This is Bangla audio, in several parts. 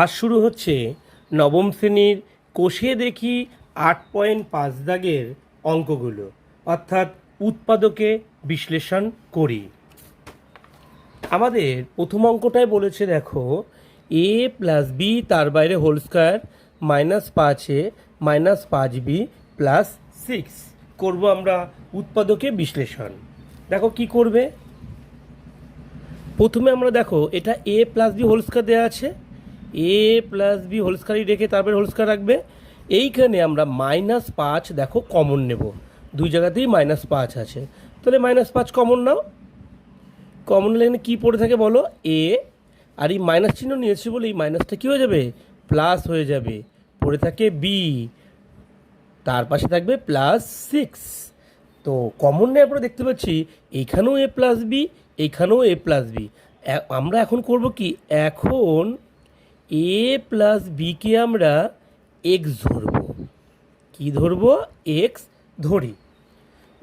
আজ শুরু হচ্ছে নবম শ্রেণির কোষে দেখি আট পয়েন্ট পাঁচ দাগের অঙ্কগুলো। অর্থাৎ উৎপাদকে বিশ্লেষণ করি। আমাদের প্রথম অঙ্কটায় বলেছে, দেখো এ প্লাস বি তার বাইরে হোল স্কোয়ার মাইনাস পাঁচ এ মাইনাস পাঁচ বি প্লাস সিক্স করব আমরা উৎপাদকে বিশ্লেষণ। দেখো কি করবে? প্রথমে আমরা দেখো, এটা A plus B whole square দেওয়া আছে। এ প্লাস বি হোল স্কোয়ারই রেখে তারপরে হোল স্কোয়ার রাখবে। এইখানে আমরা মাইনাস পাঁচ দেখো কমন নেব। দুই জায়গাতেই মাইনাস পাঁচ আছে। তাহলে মাইনাস পাঁচ কমন নাও। কমন লাইনে কী পড়ে থাকে বলো? এ আর এই মাইনাস চিহ্ন নিয়েছি বলে এই মাইনাসটা কী হয়ে যাবে? প্লাস হয়ে যাবে। পড়ে থাকে বি তার পাশে থাকবে প্লাস সিক্স তো কমন নেওয়ার পরে দেখতে পাচ্ছি, এইখানেও এ প্লাস বি এইখানেও এ প্লাস বি আমরা এখন করব কি? এখন এ প্লাস বিকে আমরা এক্স ধরব। কি ধরবো? এক্স ধরি।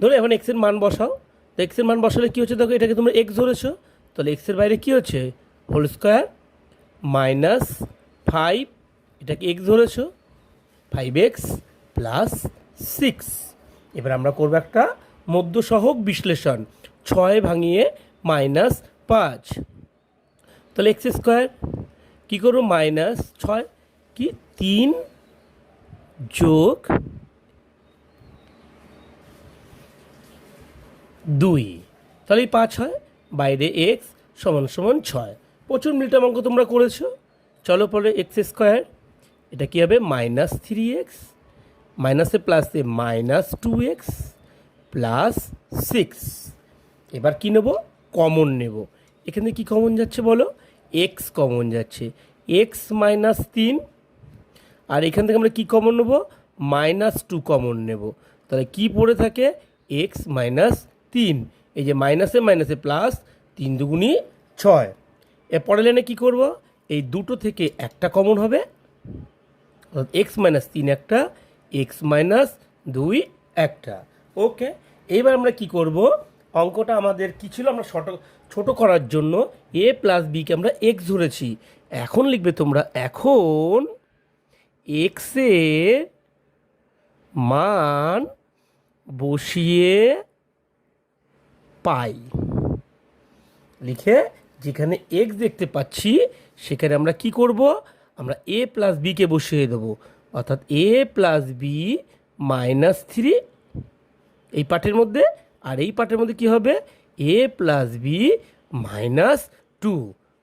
ধরো, এখন এক্সের মান বসাও। তো এক্সের মান বসালে কী হচ্ছে? দেখো, এটাকে তোমরা এক্স ধরেছো। তাহলে এক্সের বাইরে কী হচ্ছে? হোল স্কোয়ার মাইনাস ফাইভ এটাকে এক্স ধরেছো। ফাইভ এক্স প্লাস সিক্স এবার আমরা করব একটা মধ্যসহক বিশ্লেষণ। ছয় ভাঙিয়ে মাইনাস পাঁচ। তাহলে এক্স স্কোয়ার কী করব? মাইনাস ছয় কি? তিন যোগ দুই। তাহলে পাঁচ হয়। বাইরে এক্স সমান সমান ছয়। প্রচুর মিনিটাম অঙ্ক তোমরা করেছ। চলো পরে এক্স স্কোয়ার এটা কী হবে? মাইনাস থ্রি এক্স মাইনাসে প্লাসে minus two X plus six এবার কী নেব? কমন নেব। এখানে কি কমন যাচ্ছে বলো? এক্স কমন যাচ্ছে। এক্স মাইনাস তিন। আর এখান থেকে আমরা কী কমন নেব? মাইনাস টু কমন নেব। তাহলে কি পড়ে থাকে? এক্স মাইনাস তিন। এই যে মাইনাসে মাইনাসে প্লাস তিন দুগুণি ছয়। এর পরের লাইনে কী করব? এই দুটো থেকে একটা কমন হবে। এক্স মাইনাস তিন একটা এক্স মাইনাস দুই একটা। ওকে এইবার আমরা কি করব? অঙ্কটা আমাদের কি ছিল? আমরা ছোট ছোট করার জন্য এ প্লাস বিকে আমরা এক্স ধরেছি। এখন লিখবে তোমরা, এখন এক্সের মান বসিয়ে পাই। লিখে যেখানে এক্স দেখতে পাচ্ছি, সেখানে আমরা কি করব? আমরা এ প্লাস বিকে বসিয়ে দেবো। অর্থাৎ A plus B minus three এই পার্টের মধ্যে। আর এই পার্টের মধ্যে কি হবে? A plus B minus two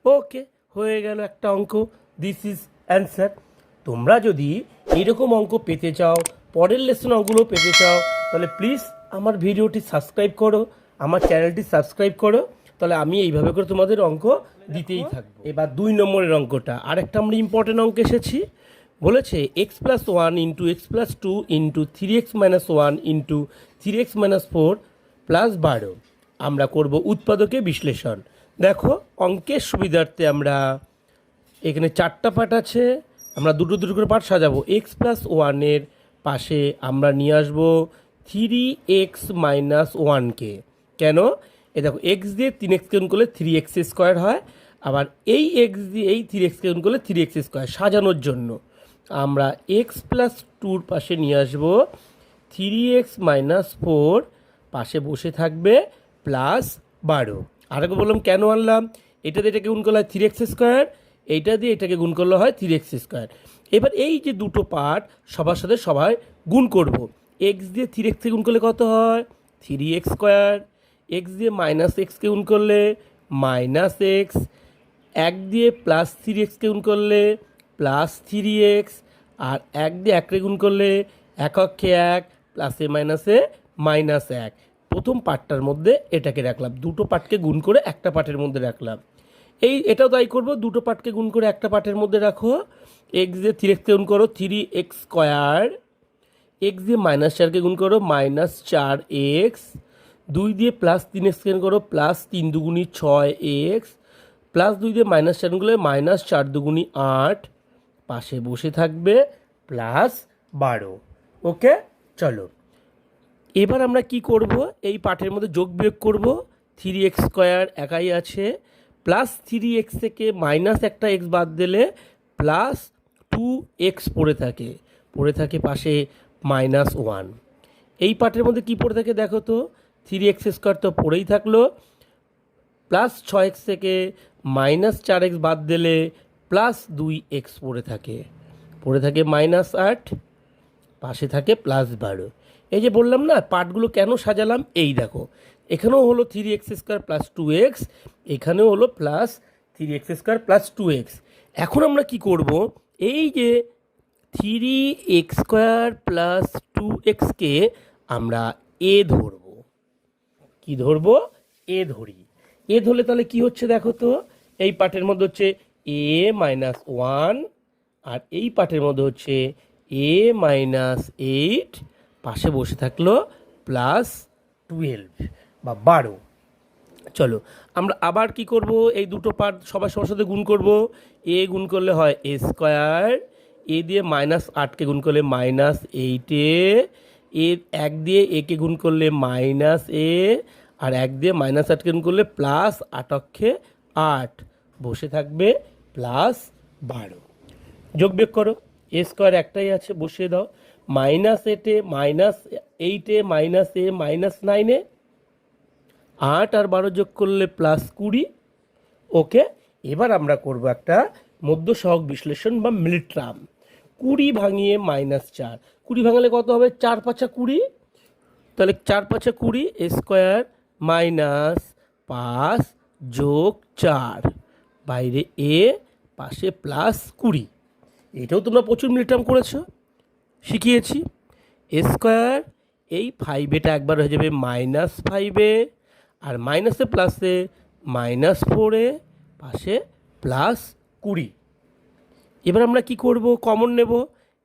okay হয়ে গেল একটা অঙ্ক। দিস ইজ অ্যান্সার তোমরা যদি এইরকম অঙ্ক পেতে চাও, পরের লেসন অঙ্কগুলো পেতে চাও, তাহলে প্লিজ আমার ভিডিওটি সাবস্ক্রাইব করো, আমার চ্যানেলটি সাবস্ক্রাইব করো, তাহলে আমি এইভাবে করে তোমাদের অঙ্ক দিতেই থাকব। এবার দুই নম্বরের অঙ্কটা। আরেকটা আমরা ইম্পর্টেন্ট অঙ্ক এসেছি। বলেছে X plus one into X plus two into three X minus one into three X minus four plus বারো। আমরা করব উৎপাদকে বিশ্লেষণ। দেখো, অঙ্কের সুবিধার্থে আমরা এখানে চারটা পার্ট আছে, আমরা দুটো দুটো করে পার্ট সাজাবো। এক্স প্লাস ওয়ানের পাশে আমরা নিয়ে আসব থ্রি এক্স মাইনাস ওয়ানকে কেন? এ দেখো এক্স দিয়ে তিন এক্সকে গুণ করলে থ্রি এক্স স্কোয়ার হয়, আবার এই এক্স দিয়ে, এই থ্রি এক্সকে গুণ করলে থ্রি এক্স স্কোয়ার সাজানোর জন্য। আমরা এক্স প্লাস টুর পাশে নিয়ে আসব থ্রি এক্স মাইনাস ফোর পাশে বসে থাকবে প্লাস বারো। আরেকবার বললাম, কেন আনলাম? এটা দিয়ে এটাকে গুণ করলে হয় থ্রি এক্স স্কোয়ার এইটা দিয়ে এটাকে গুণ করলে হয় থ্রি এক্স স্কোয়ার এবার এই যে দুটো পার্ট সবার সাথে সবাই গুণ করব। এক্স দিয়ে থ্রি এক্সকে গুণ করলে কত হয়? থ্রি এক্স স্কোয়ার এক্স দিয়ে মাইনাস এক্সকে গুণ করলে মাইনাস এক্স এক দিয়ে প্লাস থ্রি এক্সকে গুণ করলে প্লাস থ্রি এক্স আর এক দিয়ে একরে গুণ করলে এক অক্ষে এক প্লাসে মাইনাসে মাইনাস এক। প্রথম পার্টটার মধ্যে এটাকে রাখলাম। দুটো পার্টকে গুণ করে একটা পার্টের মধ্যে রাখলাম। এই, এটাও তাই করব। দুটো পার্টকে গুণ করে একটা পার্টের মধ্যে রাখো। এক্স দিয়ে থ্রি এক্সকে গুণ করো থ্রি এক্স স্কোয়ার এক্স দিয়ে মাইনাস চারকে গুণ করো মাইনাস চার এক্স দুই দিয়ে প্লাস তিন এক্সকে গুণ করো প্লাস তিন দুগুণি ছয় এক্স প্লাস দুই দিয়ে মাইনাস চার গুণ করলে মাইনাস চার দুগুণি আট, পাশে বসে থাকবে প্লাস বারো। ওকে চলো। এবার আমরা কি করব? এই পাঠের মধ্যে যোগ বিয়োগ করব। থ্রি এক্স স্কোয়ার একাই আছে। প্লাস থ্রি এক্স থেকে মাইনাস একটা এক্স বাদ দিলে প্লাস টু এক্স পড়ে থাকে। পড়ে থাকে পাশে মাইনাস ওয়ান এই পার্টের মধ্যে কি পড়ে থাকে দেখো তো? থ্রি এক্স স্কোয়ার তো পড়েই থাকল। প্লাস ছয় এক্স থেকে মাইনাস চার এক্স বাদ দিলে প্লাস দুই এক্স পড়ে থাকে। পড়ে থাকে মাইনাস আট, পাশে থাকে প্লাস বারো। এই যে বললাম না পার্টগুলো কেন সাজালাম? এই দেখো, এখানেও হলো three X square plus two X এখানেও হলো plus three X square plus two X এখন আমরা কি করব? এই যে three X square plus two এক্সকে আমরা এ ধরবো। কি ধরবো? এ ধরি। এ ধরলে তাহলে কি হচ্ছে দেখো তো? এই পার্টের মধ্যে হচ্ছে এ মাইনাস ওয়ান আর এই পার্টের মধ্যে হচ্ছে এ মাইনাস এইট পাশে বসে থাকল প্লাস টুয়েলভ বা বারো। চলো, আমরা আবার কি করব? এই দুটো পার্ট সবার সবার সাথে গুণ করব। এ গুণ করলে হয় এ স্কোয়ার এ দিয়ে মাইনাস আটকে গুণ করলে মাইনাস এইটে এ এক দিয়ে একে গুণ করলে মাইনাস এ আর এক দিয়ে মাইনাস আটকে গুণ করলে প্লাস আট অক্ষে আট। বসে থাকবে প্লাস বারো। যোগ বিয়োগ করো। এ স্কোয়ার একটাই আছে, বসিয়ে দাও। মাইনাস এটে মাইনাস এইটে মাইনাস এ, মাইনাস নাইনে আট আর বারো যোগ করলে প্লাস কুড়ি। ওকে, এবার আমরা করব একটা মধ্য সহগ বিশ্লেষণ বা মিলিট্রাম। কুড়ি ভাঙিয়ে মাইনাস চার। কুড়ি ভাঙালে কত হবে? চার পাঁচা কুড়ি। তাহলে চার পাঁচা কুড়ি স্কোয়ার মাইনাস পাঁচ যোগ চার। বাইরে এ পাশে প্লাস কুড়ি। এটাও তোমরা প্রচুর মিলিটাম করেছ। শিখিয়েছি। স্কোয়ার এই ফাইভ এটা একবার হয়ে যাবে মাইনাস ফাইভে আর মাইনাসে প্লাসে মাইনাস ফোরে পাশে প্লাস কুড়ি। এবার আমরা কি করব? কমন নেব।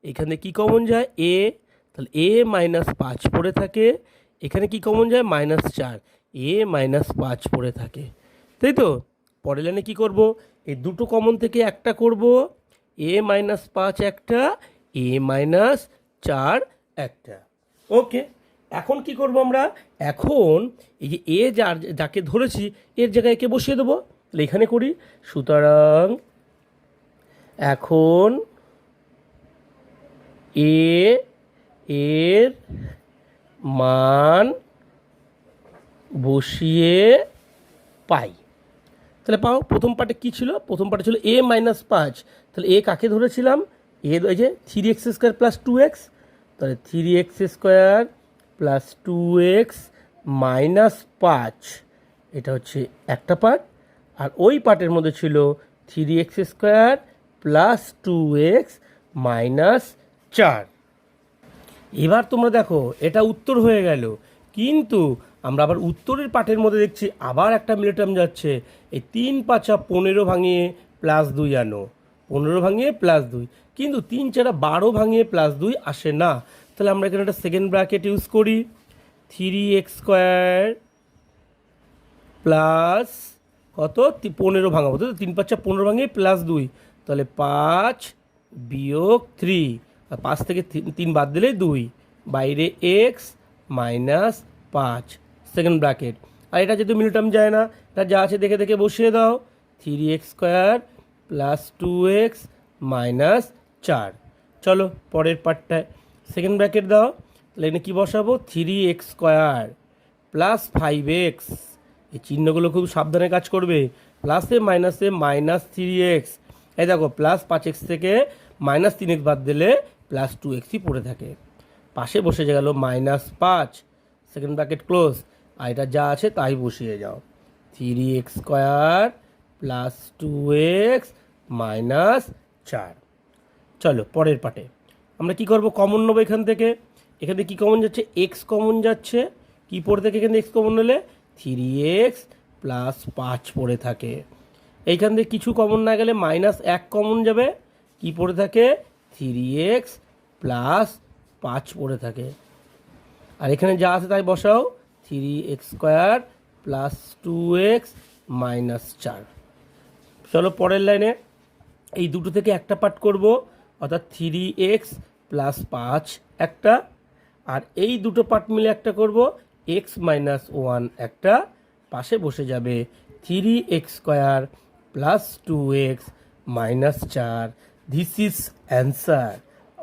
এখানে কি কমন যায়? এ তাহলে এ মাইনাস পাঁচ পড়ে থাকে। এখানে কি কমন যায়? মাইনাস চার। এ মাইনাস পাঁচ পড়ে থাকে। তাই তো? পরের লাইনে কী করব? এই দুটো কমন থেকে একটা করব। এ মাইনাস পাঁচ একটা এ মাইনাস চার একটা। ওকে, এখন কি করব আমরা? এখন এই যে এ যার, যাকে ধরেছি, এর জায়গায় একে বসিয়ে দেবো। তাহলে এখানে করি, সুতরাং এখন এ, এর মান বসিয়ে পাই। তাহলে পাও, প্রথম পার্টে কী ছিল? প্রথম পার্টে ছিল এ মাইনাস পাঁচ। তাহলে এ কাকে ধরেছিলাম? এ যে three X square plus two X তাহলে three X square plus two X minus পাঁচ, এটা হচ্ছে একটা পার্ট। আর ওই পার্টের মধ্যে ছিল three X square plus two X minus চার। এবার তোমরা দেখো, এটা উত্তর হয়ে গেল। কিন্তু আমরা আবার উত্তরের পাঠের মধ্যে দেখছি, আবার একটা মিলিটাম যাচ্ছে। এই তিন পাঁচা পনেরো ভাঙিয়ে প্লাস দুই আনো। পনেরো ভাঙিয়ে প্লাস দুই। কিন্তু তিন চারা বারো ভাঙিয়ে প্লাস দুই আসে না। তাহলে আমরা এখানে একটা সেকেন্ড ব্র্যাকেট ইউজ করি। থ্রি এক্স স্কোয়ার প্লাস কত? পনেরো ভাঙাবো। তো তিন পাঁচটা পনেরো ভাঙিয়ে প্লাস দুই। তাহলে পাঁচ বিয়োগ থ্রি আর পাঁচ থেকে তিন- বাদ দিলে দুই। বাইরে এক্স মাইনাস পাঁচ। সেকেন্ড ব্র্যাকেট আর এটা যেহেতু মিলটাম যায় না, এটা যা আছে দেখে দেখে বসিয়ে দাও। Three X square plus two X minus চার। চলো, পরের পার্টটায়। সেকেন্ড ব্র্যাকেট দাও। তাহলে এখানে কী বসাবো? Three X square plus five X এই চিহ্নগুলো খুব সাবধানে কাজ করবে। প্লাসে মাইনাসে মাইনাস থ্রি এক্স এই দেখো প্লাস পাঁচ এক্স থেকে মাইনাস তিন এক্স বাদ দিলে প্লাস টু এক্সই পড়ে থাকে। পাশে বসে গেল মাইনাস পাঁচ সেকেন্ড ব্র্যাকেট ক্লোজ আর এটা যা আছে তাই বসিয়ে যাও। Three X square plus two X minus চার। চলো, পরের পাটে। আমরা কি করব? কমন নেব এখান থেকে। এখান থেকে কী কমন যাচ্ছে? এক্স কমন যাচ্ছে। কি পড়ে থাকে এখান এক্স কমন নিলে থ্রি এক্স প্লাস পাঁচ পড়ে থাকে। এইখান থেকে কিছু কমন না গেলে মাইনাস এক কমন যাবে। কি পড়ে থাকে থ্রি এক্স প্লাস পাঁচ পড়ে থাকে। আর এখানে যা আছে তাই বসাও। Three X square plus two X minus চার। চলো, পরের লাইনে এই দুটো থেকে একটা পার্ট করব। অর্থাৎ থ্রি এক্স প্লাস পাঁচ একটা, আর এই দুটো পার্ট মিলে একটা করব এক্স মাইনাস ওয়ান একটা, পাশে বসে যাবে three X square plus two X minus চার দিস ইজ অ্যান্সার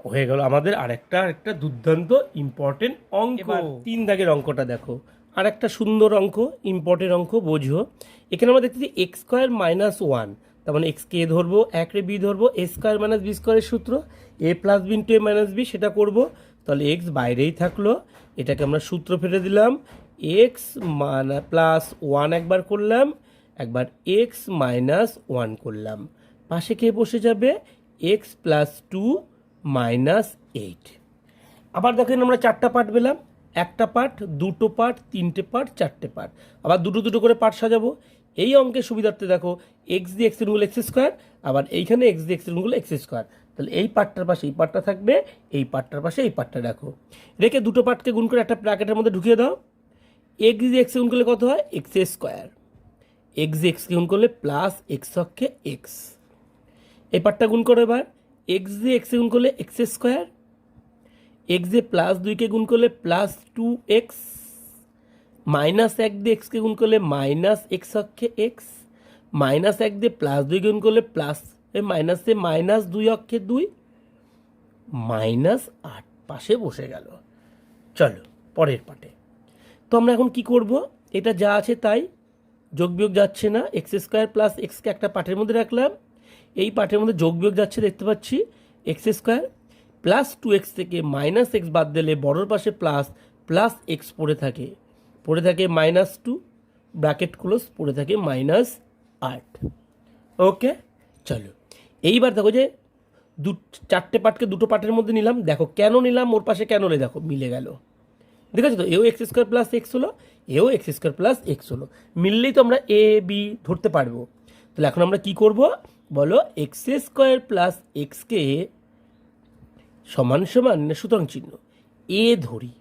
হয়ে গেল আমাদের আরেকটা আরেকটা দুর্দান্ত ইম্পর্টেন্ট অঙ্ক। তিন দাগের অঙ্কটা দেখো। আর একটা সুন্দর অঙ্ক ইম্পর্টেন্ট অঙ্ক, বোঝো। এখানে আমরা দেখতেছি এক্স স্কোয়ার মাইনাস ওয়ান তার মানে এক্স কে ধরবো, এক রে বি ধরবো এ স্কোয়ার মাইনাস বি স্কোয়ারের সূত্র A plus B into A minus B সেটা করব। তাহলে এক্স বাইরেই থাকল, এটাকে আমরা সূত্র ফেলে দিলাম। এক্স মানা প্লাস ওয়ান একবার করলাম, একবার এক্স মাইনাস ওয়ান করলাম। পাশে কে বসে যাবে? X plus two minus eight আবার দেখেন আমরা চারটা পার্ট পেলাম, একটা পার্ট দুটো পার্ট তিনটে পার্ট চারটে পার্ট আবার দুটো দুটো করে পার্ট সাজাবো। এই অঙ্কের সুবিধার্থে দেখো এক্স দিয়ে এক্সগুলো এক্স স্কোয়ার, আবার এইখানে এক্স দিয়ে এক্সগুলো এক্স স্কোয়ার। তাহলে এই পার্টটার পাশে এই পার্টটা থাকবে, এই পার্টটার পাশে এই পার্টটা রাখো রেখে দুটো পার্টকে গুণ করে একটা ব্র্যাকেটের মধ্যে ঢুকিয়ে দাও। এক্স দিয়ে এক্স গুণ করলে কত হয়? X square. এক্স এক্স গুণ করলে প্লাস এক্স অক্ষে এক্স এই পার্টটা গুণ করো এবার। এক্স দিয়ে এক্স গুণ করলে এক্স স্কোয়ার। এক্স দিয়ে প্লাস দুইকে গুণ করলে প্লাস টু এক্স মাইনাস এক দিয়ে এক্সকে গুণ করলে মাইনাস এক্স অক্ষে এক্স মাইনাস এক দিয়ে প্লাস দুই গুণ করলে প্লাস এ মাইনাসে মাইনাস দুই অক্ষে দুই মাইনাস আট পাশে বসে গেল। চলো, পরের পাটে তো আমরা এখন কি করব? এটা যা আছে তাই, যোগ বিয়োগ যাচ্ছে না এক্স স্কোয়ার প্লাস এক্সকে একটা পাঠের মধ্যে রাখলাম। এই পাঠের মধ্যে যোগ বিয়োগ যাচ্ছে দেখতে পাচ্ছি X square plus two X থেকে মাইনাস এক্স বাদ দিলে বড়োর পাশে প্লাস প্লাস এক্স পড়ে থাকে। পড়ে থাকে মাইনাস টু ব্র্যাকেট ক্লোজ পড়ে থাকে মাইনাস আট ওকে চলো। এইবার দেখো যে দু, চারটে পার্টকে দুটো পার্টের মধ্যে নিলাম। দেখো কেন নিলাম, ওর পাশে কেন লে দেখো, মিলে গেল। ঠিক আছে তো? এও এক্স স্কোয়ার প্লাস এক্স হলো, এও এক্স স্কোয়ার প্লাস এক্স হলো। মিললেই তো আমরা এ বি ধরতে পারব। তাহলে এখন আমরা কি করব? বলো এক্স স্কোয়ার প্লাস এক্সকে সমান সমান না সুতরাং চিহ্ন এ ধরি।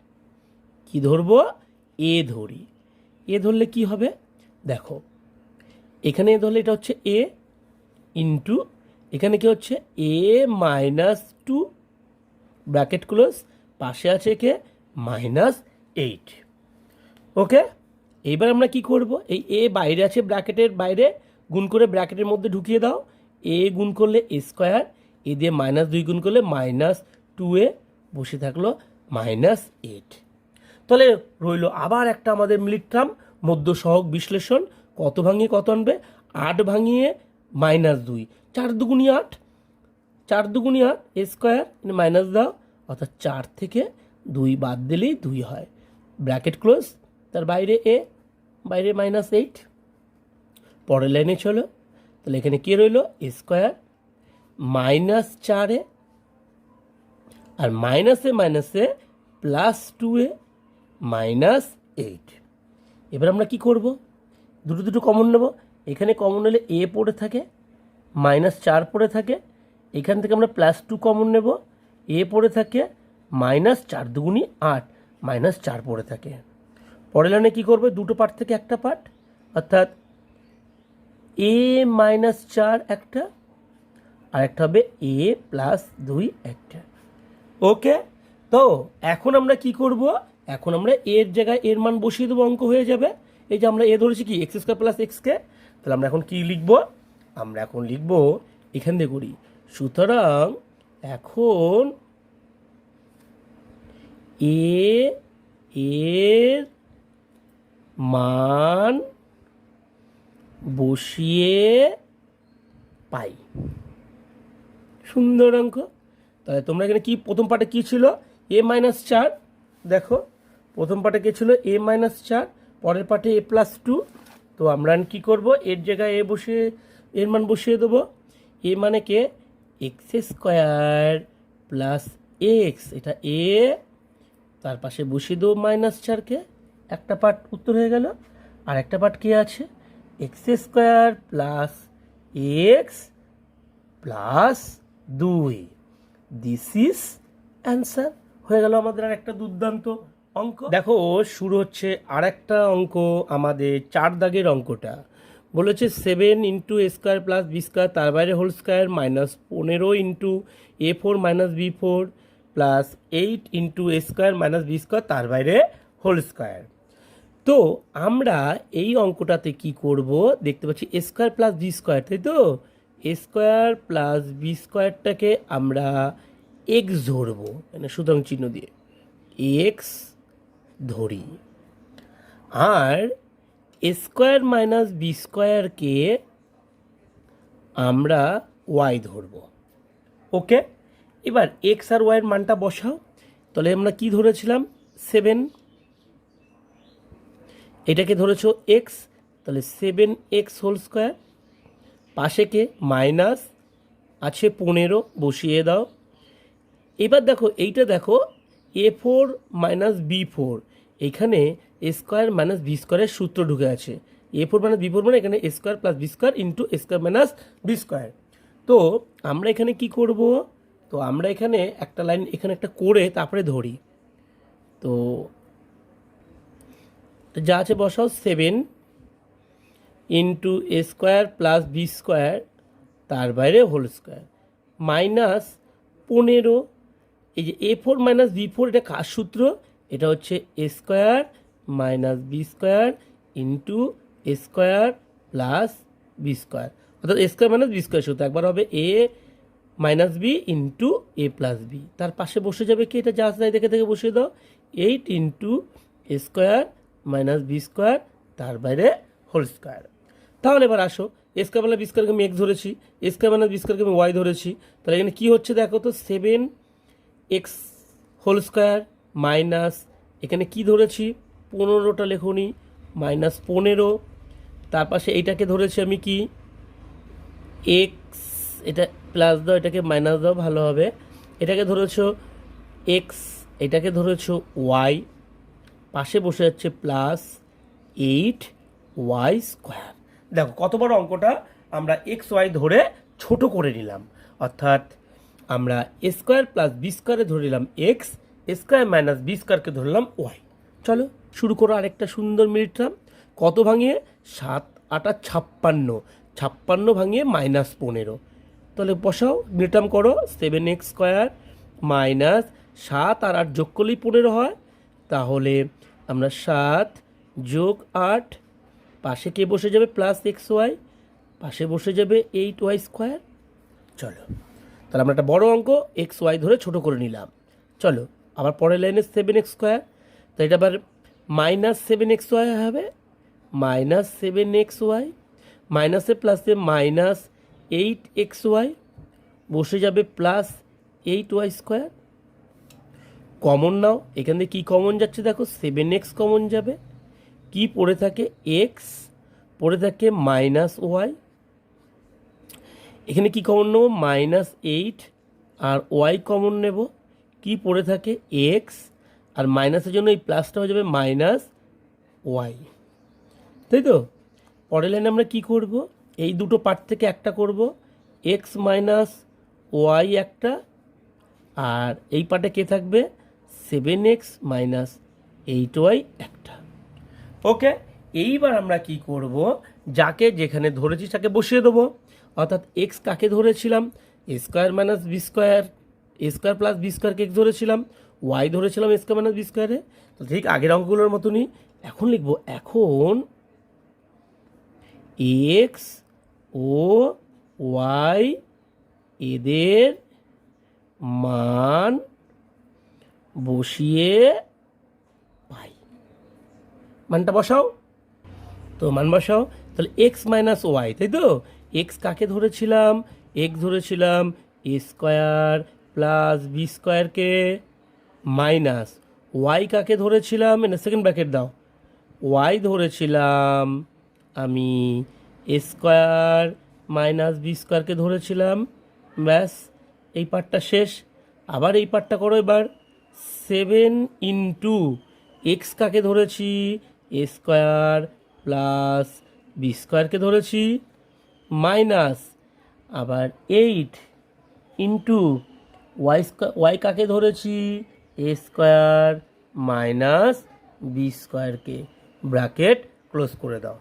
কি ধরবো? এ ধরি। এ ধরলে কি হবে? দেখো, এখানে এ ধরলে এটা হচ্ছে এ ইন্টু এখানে কি হচ্ছে? A minus two bracket close পাশে আছে কে মাইনাস এইট ওকে এইবার আমরা কি করব? এই এ বাইরে আছে ব্র্যাকেটের বাইরে, গুণ করে ব্র্যাকেটের মধ্যে ঢুকিয়ে দাও। এ গুণ করলে এ স্কোয়ার এ দিয়ে মাইনাস দুই গুণ করলে মাইনাস টু এ বসে থাকল মাইনাস এইট তাহলে রইল আবার একটা আমাদের মিলিট টার্ম মধ্য সহগ বিশ্লেষণ, কত ভাঙিয়ে কত আনবে? আট ভাঙিয়ে মাইনাস দুই। চার দুগুণি আট, চার দুগুণি আট, এ স্কোয়ার মাইনাস দাও, অর্থাৎ চার থেকে দুই বাদ দিলেই দুই হয়। ব্র্যাকেট ক্লোজ, তার বাইরে এ, বাইরে মাইনাস এইট। পরের লাইনে চলো, তাহলে এখানে কী রইল? এ স্কোয়ার, মাইনাস চারে, আর মাইনাসে মাইনাসে plus two A minus eight এবার আমরা কি করব? দুটো দুটো কমন নেব। এখানে কমন নিলে এ পড়ে থাকে মাইনাস চার পড়ে থাকে। এখান থেকে আমরা প্লাস টু কমন নেব। এ পড়ে থাকে মাইনাস চার দুগুণি আট। মাইনাস চার পড়ে থাকে। পরের লাইনে কী করবে? দুটো পার্ট থেকে একটা পার্ট অর্থাৎ এ মাইনাস চার একটা, আর একটা হবে এ প্লাস দুই একটা। ওকে তো, এখন আমরা কি করব? এখন আমরা এর জায়গায় এর মান বসিয়ে দেবো অঙ্ক হয়ে যাবে। এই যে আমরা এ ধরেছি কি? এক্স স্কোয়ার প্লাস এক্সকে তাহলে আমরা এখন কি লিখব? আমরা এখন লিখব এখান দিয়ে করি। সুতরাং এখন এ এর মান বসিয়ে পাই। সুন্দর অঙ্ক। তাহলে তোমরা এখানে কি প্রথম পার্টে কি ছিল? এ মাইনাস চার। দেখো। প্রথম পার্টে কে ছিল? এ মাইনাস চার, পরের পার্টে এ প্লাস টু তো আমরা কি করব? এর জায়গায় এ বসিয়ে এর মান বসিয়ে দেবো। এ মানে কে? এক্স স্কোয়ার প্লাস এক্স এটা এ তার পাশে বসিয়ে দেবো মাইনাস চারকে একটা পার্ট উত্তর হয়ে গেল। আর একটা পার্ট কি আছে? X square plus X plus দুই। দিস ইজ অ্যান্সার হয়ে গেল আমাদের আর একটা দুর্দান্ত। অঙ্ক? দেখো, শুরু হচ্ছে আর একটা অঙ্ক আমাদের চার দাগের অঙ্কটা। বলেছে seven into A square plus B square তার বাইরে হোল স্কোয়ার মাইনাস পনেরো into A four minus B four plus eight into A square minus B square তার বাইরে হোল স্কোয়ার তো আমরা এই অঙ্কটাতে কি করব? দেখতে পাচ্ছি A square plus B square তাই তো? এ স্কোয়ার প্লাস বি স্কোয়ারটাকে আমরা এক্স ধরবো মানে সুতরাং চিহ্ন দিয়ে। এক্স ধরি। আর এ স্কোয়ার মাইনাস বি স্কোয়ারকে আমরা ওয়াই ধরব। ওকে? এবার এক্স আর ওয়াইয়ের মানটা বসাও। তাহলে আমরা কি ধরেছিলাম? সেভেন। এটাকে ধরেছো এক্স। তাহলে সেভেন এক্স হোল স্কোয়ার। পাশে কে? মাইনাস। আছে পনেরো। বসিয়ে দাও। এবার দেখো, এইটা দেখো A four minus B four এখানে এ স্কোয়ার মাইনাস বি স্কোয়ারের সূত্র ঢুকে আছে। A four minus B four মানে এখানে A square plus B square into A square minus B square তো আমরা এখানে কি করব? তো আমরা এখানে একটা লাইন এখানে একটা করে তারপরে ধরি। তো যা আছে বসাও seven into A square plus B square তার বাইরে হোল স্কোয়ার মাইনাস পনেরো এই যে A four minus B four এটা কার সূত্র? এটা হচ্ছে A square minus B square into A square plus B square অর্থাৎ A square minus B square সূত্র, একবার হবে A minus B into A plus B তার পাশে বসে যাবে কি? এটা যা তাই দেখে থেকে বসিয়ে দাও। Eight into A square minus B square তার বাইরে হোল স্কোয়ার তাহলে এবার আসো। স্কোয়ার মাইনাস বি স্কোয়ারকে আমি এক্স ধরেছি। স্কোয়ার মাইনাস বি স্কোয়ারকে আমি ওয়াই ধরেছি। তাহলে এখানে কী হচ্ছে দেখো তো? Seven X whole square minus এখানে কি ধরেছি? পনেরোটা লেখনি মাইনাস পনেরো। তার পাশে এইটাকে ধরেছি আমি কি? এক্স এটা প্লাস দাও, এটাকে মাইনাস দাও, ভালো হবে। এটাকে ধরেছো এক্স এটাকে ধরেছো ওয়াই পাশে বসে যাচ্ছে প্লাস এইট ওয়াই স্কোয়ার দেখো কত বড় অঙ্কটা আমরা এক্স ওয়াই ধরে ছোট করে নিলাম। অর্থাৎ আমরা স্কোয়ার প্লাস বি স্কোয়ারে ধরে নিলাম এক্স স্কোয়ার মাইনাস বি স্কোয়ারকে ধরলাম ওয়াই চলো শুরু করো আরেকটা সুন্দর মিনিটটা কত ভাঙিয়ে? সাত, আটা ছাপ্পান্ন। ছাপ্পান্ন ভাঙিয়ে মাইনাস পনেরো। তাহলে বসাও মিটাম করো। সেভেন এক্স স্কোয়ার মাইনাস সাত আর আট যোগ করলেই পনেরো হয়। তাহলে আমরা সাত যোগ আট, পাশে কে বসে যাবে? প্লাস এক্স ওয়াই পাশে বসে যাবে এইট ওয়াই স্কোয়ার চলো। তাহলে আমরা একটা বড় অঙ্ক এক্স ওয়াই ধরে ছোট করে নিলাম। চলো, আবার পরের লাইনে সেভেন এক্স স্কোয়ার তো এটা আবার মাইনাস সেভেন এক্স ওয়াই হবে মাইনাস সেভেন এক্স ওয়াই মাইনাসে প্লাসে মাইনাস এইট এক্স ওয়াই বসে যাবে plus eight Y square common নাও, এখান থেকে কী কমন যাচ্ছে দেখো সেভেন এক্স কমন যাবে। কি পড়ে থাকে এক্স পড়ে থাকে মাইনাস ওয়াই এখানে কি কমন নেব? মাইনাস এইট আর ওয়াই কমন নেব। কি পড়ে থাকে? এক্স আর মাইনাসের জন্য এই প্লাসটা হয়ে যাবে মাইনাস ওয়াই তাই তো? পরের লাইনে আমরা কি করব? এই দুটো পার্ট থেকে একটা করব। এক্স মাইনাস ওয়াই একটা। আর এই পার্টে কে থাকবে? Seven X minus eight Y একটা। ওকে এইবার আমরা কি করব? যাকে যেখানে ধরেছি, তাকে বসিয়ে দেবো। অর্থাৎ এক্স কাকে ধরেছিলাম? Square minus B square square plus B স্কোয়ারকে এক্স ধরেছিলাম? ওয়াই ধরেছিলাম এ স্কোয়ার মাইনাস বি স্কোয়ারে তো ঠিক আগের অঙ্কগুলোর মতনই এখন লিখব, এখন এক্স ও ওয়াই এদের মান বসিয়ে পাই। মানটা বসাও। তো মান বসাও, তাহলে এক্স মাইনাস ওয়াই তাই তো? এক্স কাকে ধরেছিলাম? এক্স ধরেছিলাম এ স্কোয়ার প্লাস বি স্কোয়ারকে মাইনাস ওয়াই কাকে ধরেছিলাম? না সেকেন্ড ব্র্যাকেট দাও। ওয়াই ধরেছিলাম আমি এ স্কোয়ার মাইনাস বি স্কোয়ারকে ধরেছিলাম। ব্যাস, এই পার্টটা শেষ। আবার এই পার্টটা করো এবার। সেভেন ইন্টু এক্স কাকে ধরেছি? এ স্কোয়ার প্লাস বি স্কোয়ারকে ধরেছি। মাইনাস আবার eight into Y square Y কাকে ধরেছি? এ স্কোয়ার মাইনাস বি স্কোয়ারকে ব্র্যাকেট ক্লোজ করে দাও।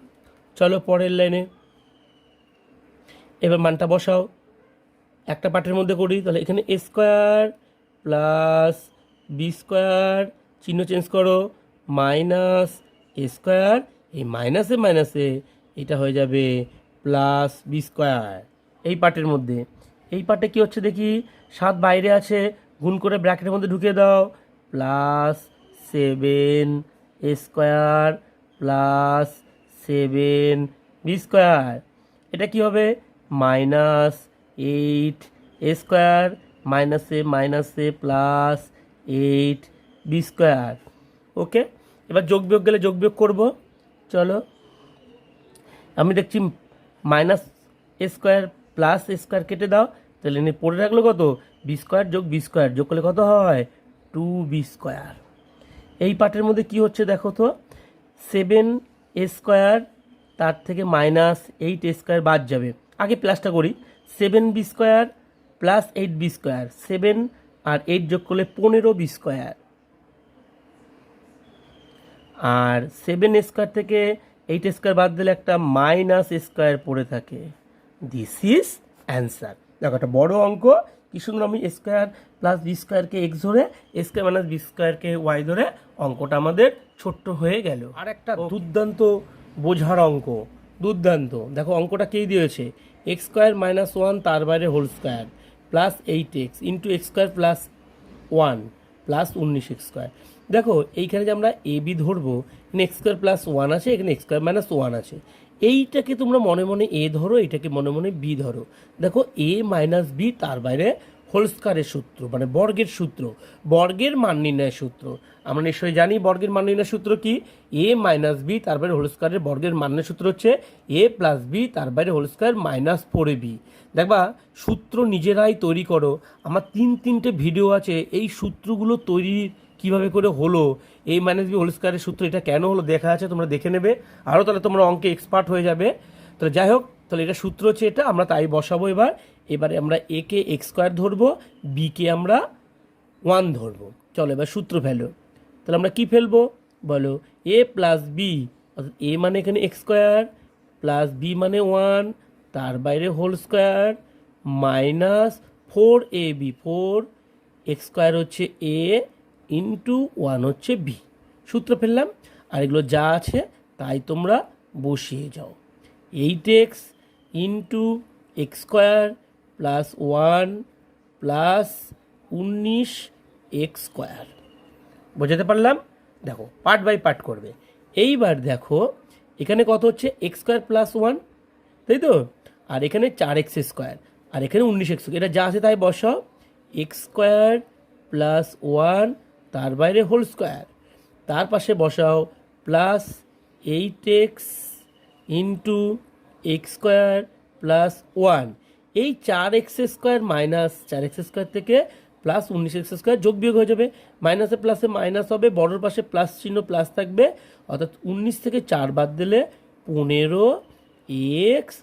চলো পরের লাইনে। এবার মানটা বসাও। একটা পার্টের মধ্যে করি, তাহলে এখানে A square plus B square চিহ্ন চেঞ্জ করো। মাইনাস এ স্কোয়ার, এই মাইনাসে মাইনাসে এটা হয়ে যাবে প্লাস বি স্কোয়ার। এই পার্টের মধ্যে। এই পার্টে কি হচ্ছে দেখি? সাত বাইরে আছে, গুণ করে ব্র্যাকেটের মধ্যে ঢুকিয়ে দাও। Plus seven A square plus seven B square. এটা কি হবে? মাইনাস এইট এ স্কোয়ার, মাইনাসে মাইনাসে plus eight B square. Okay? এবার যোগ বিয়োগ গেলে যোগ বিয়োগ করব। চলো। আমি দেখছি minus A square plus square কেটে দাও, তাহলে এনে পড়ে রাখল কত? বি স্কোয়ার যোগ বি স্কোয়ার, যোগ করলে কত হয়? Two B square. এই পার্টের মধ্যে কি হচ্ছে দেখো তো? সেভেন এ স্কোয়ার, তার থেকে মাইনাস এইট এ স্কোয়ার বাদ যাবে। আগে প্লাসটা করি। Seven B square plus eight B square. Seven আর এইট যোগ করলে পনেরো বি স্কোয়ার। আর সেভেন স্কোয়ার থেকে এইট স্কোয়ার বাদ দিলে একটা মাইনাস স্কোয়ার পড়ে থাকে। দিস ইজ অ্যান্সার দেখো একটা বড় অঙ্ক। কি সুন্দর আমি স্কোয়ার প্লাস বি স্কোয়ারকে এক্স ধরে স্কোয়ার মাইনাস বি স্কোয়ারকে ওয়াই ধরে অঙ্কটা আমাদের ছোট্ট হয়ে গেল। আর একটা দুর্দান্ত বোঝার অঙ্ক। দুর্দান্ত। দেখো অঙ্কটা কেই দিয়েছে? এক্স স্কোয়ার মাইনাস ওয়ান তার বাইরে whole square plus eight X into X square plus one plus উনিশ এক্স স্কোয়ার দেখো, এইখানে যে আমরা এ বি ধরবো এক্স স্কোয়ার প্লাস ওয়ান আছে, এখানে এক্স স্কোয়ার মাইনাস ওয়ান আছে। এইটাকে তোমরা মনে মনে এ ধরো, এটাকে মনে মনে বি ধরো। দেখো এ মাইনাস বি তার বাইরে হোল স্কোয়ারের সূত্র মানে বর্গের সূত্র। বর্গের মান নির্ণয়ের সূত্র। আমরা নিশ্চয়ই জানি বর্গের মান নির্ণয়ের সূত্র কি? এ মাইনাস বি তার বাইরে হোল স্কোয়ারের বর্গের মানের সূত্র হচ্ছে এ প্লাস বি তার বাইরে হোলস্কার মাইনাস ফোর বি দেখবা, সূত্র নিজেরাই তৈরি করো। আমার তিন তিনটে ভিডিও আছে, এই সূত্রগুলো তৈরি কীভাবে করে হলো, এই মাইনাস বি হোল স্কোয়ারের সূত্র এটা কেন হলো দেখা আছে, তোমরা দেখে নেবে। আরও তাহলে তোমরা অঙ্কে এক্সপার্ট হয়ে যাবে। তাহলে যাই হোক, তাহলে এটা সূত্র হচ্ছে এটা, আমরা তাই বসাবো এবার। এবারে আমরা এ কে এক্স স্কোয়ার ধরবো বিকে আমরা ওয়ান ধরবো। চলো এবার সূত্র ফেলো। তাহলে আমরা কি ফেলব? বলো এ প্লাস বি অর্থাৎ এ মানে এখানে এক্স স্কোয়ার প্লাস বি মানে ওয়ান তার বাইরে whole square minus four A B four X square হচ্ছে এ ইন্টু ওয়ান হচ্ছে বি সূত্র ফেললাম আর এগুলো যা আছে তাই তোমরা বসিয়ে যাও। Eight X into X square plus one plus উনিশ এক্স স্কোয়ার বোঝাতে পারলাম? দেখো পার্ট বাই পার্ট করবে। এইবার দেখো, এখানে কত হচ্ছে? এক্স স্কোয়ার প্লাস ওয়ান তাই তো? আর এখানে চার এক্স স্কোয়ার আর এখানে উনিশ এক্স এটা যা আছে তাই বসাও। এক্স স্কোয়ার প্লাস ওয়ান তার বাইরে হোল স্কোয়ার। তার পাশে বসাও plus eight X into X square plus one. এই চার এক্স স্কোয়ার মাইনাস, চার এক্স স্কোয়ার থেকে প্লাস উনিশ এক্স স্কোয়ার যোগ বিয়োগ হয়ে যাবে। মাইনাসে প্লাসে মাইনাস হবে বড়োর পাশে প্লাস চিহ্ন প্লাস থাকবে। অর্থাৎ উনিশ থেকে চার বাদ দিলে পনেরো এক্স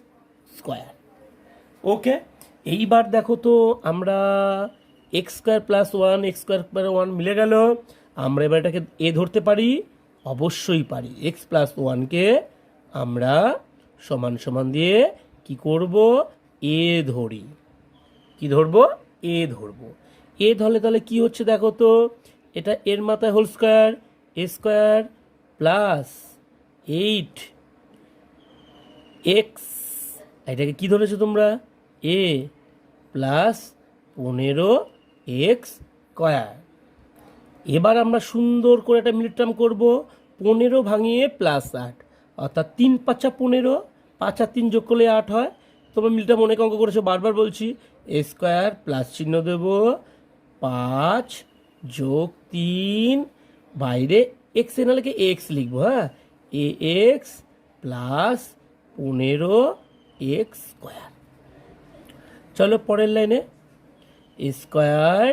স্কোয়ার। ওকে, এইবার দেখো তো আমরা X square plus one X square one মিলে গেল। আমরা এবার এটাকে এ ধরতে পারি? অবশ্যই পারি। এক্স প্লাস ওয়ানকে আমরা সমান সমান দিয়ে কি করব? এ ধরি। কি ধরবো? এ ধরবো। এ ধরলে তাহলে কি হচ্ছে দেখো তো? এটা এর মাথায় whole square A square plus eight X এটাকে কি ধরেছো তোমরা? এ প্লাস পনেরো এক্স স্কোয়ার এবার আমরা সুন্দর করে একটা মিনিট টার্ম করব, পনেরো ভাঙিয়ে প্লাস আট। অর্থাৎ তিন পাঁচা পনেরো, পাঁচ আর তিন যোগ করলে আট হয়। তোমরা মিলটা অনেক অঙ্ক করেছ, বারবার বলছি। এ স্কোয়ার প্লাস চিহ্ন দেব, পাঁচ যোগ তিন, বাইরে এক্স এ নাহলে এক্স লিখব হ্যাঁ? এ এক্স প্লাস পনেরো এক্স স্কোয়ার চলো পরের লাইনে স্কোয়ার,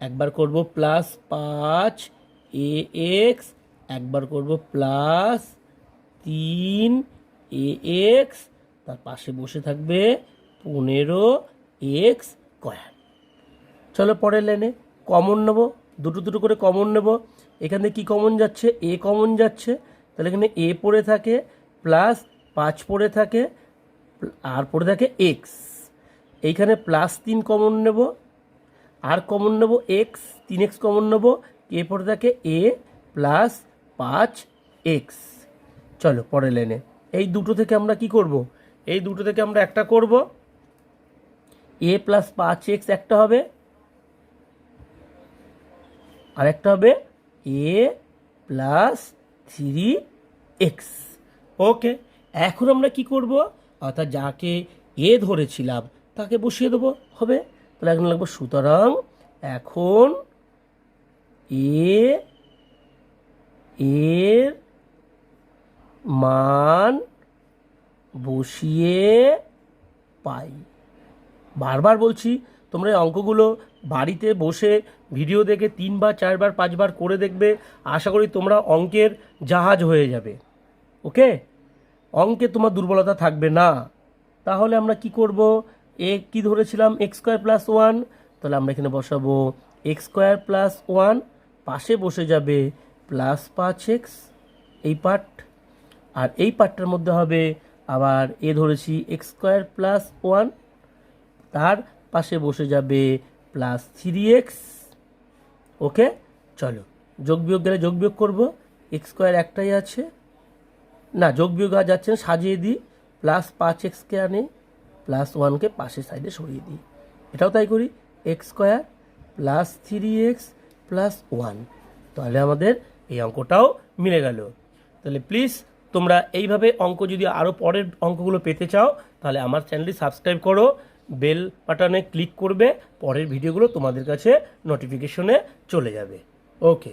একবার করব প্লাস পাঁচ, এ এক্স, একবার করব প্লাস তিন, এ এক্স, তার পাশে বসে থাকবে পনেরো এক্স স্কোয়ার। চলো পরের লাইনে কমন নেব, দুটো দুটো করে কমন নেব। এখান কী কমন যাচ্ছে? এ কমন যাচ্ছে। তাহলে এখানে এ পড়ে থাকে প্লাস পাঁচ পড়ে থাকে, আর পড়ে থাকে এক্স এইখানে প্লাস তিন কমন নেব, আর কমন নেব এক্স তিন এক্স কমন নেব এ পড়ে থাকে এ প্লাস পাঁচ এক্স চলো পরের লাইনে এই দুটো থেকে আমরা কি করব? এই দুটো থেকে আমরা একটা করব। এ প্লাস পাঁচ এক্স একটা হবে, আর একটা হবে A plus three X okay এখন আমরা কি করব? অর্থাৎ যাকে এ ধরেছিলাম তাকে বসিয়ে দেবো, হবে? তাহলে এখন লাগবো সুতরাং এখন এ, এর মান বসিয়ে পাই। বারবার বলছি, তোমরা এই অঙ্কগুলো বাড়িতে বসে ভিডিও দেখে তিনবার, চারবার, পাঁচবার করে দেখবে। আশা করি তোমরা অঙ্কের জাহাজ হয়ে যাবে। ওকে? অঙ্কে তোমার দুর্বলতা থাকবে না। তাহলে আমরা কি করব? এ কি ধরেছিলাম? X square plus one. তাহলে আমরা এখানে বসাবো এক্স স্কোয়ার প্লাস ওয়ান। পাশে বসে যাবে প্লাস পাঁচ এক্স এই পার্ট। আর এই পার্টটার মধ্যে হবে আবার এ ধরেছি এক্স স্কোয়ার প্লাস ওয়ান। তার পাশে বসে যাবে প্লাস থ্রি এক্স। ওকে? চলো, যোগ বিয়োগ গেলে যোগ বিয়োগ করব। এক্স স্কোয়ার একটাই আছে। না, যোগ বিয়োগ আর যাচ্ছে সাজিয়ে দিই। প্লাস পাঁচ এক্সকে আনি। প্লাস ওয়ানকে পাশের সাইডে সরিয়ে দিই। এটাও তাই করি X square plus three X plus one তাহলে আমাদের এই অঙ্কটাও মিলে গেল। তাহলে প্লিজ তোমরা এইভাবে অঙ্ক যদি আরও পরের অঙ্কগুলো পেতে চাও, তাহলে আমার চ্যানেলটি সাবস্ক্রাইব করো বেল বাটনে ক্লিক করবে, পরের ভিডিওগুলো তোমাদের কাছে নোটিফিকেশনে চলে যাবে। ওকে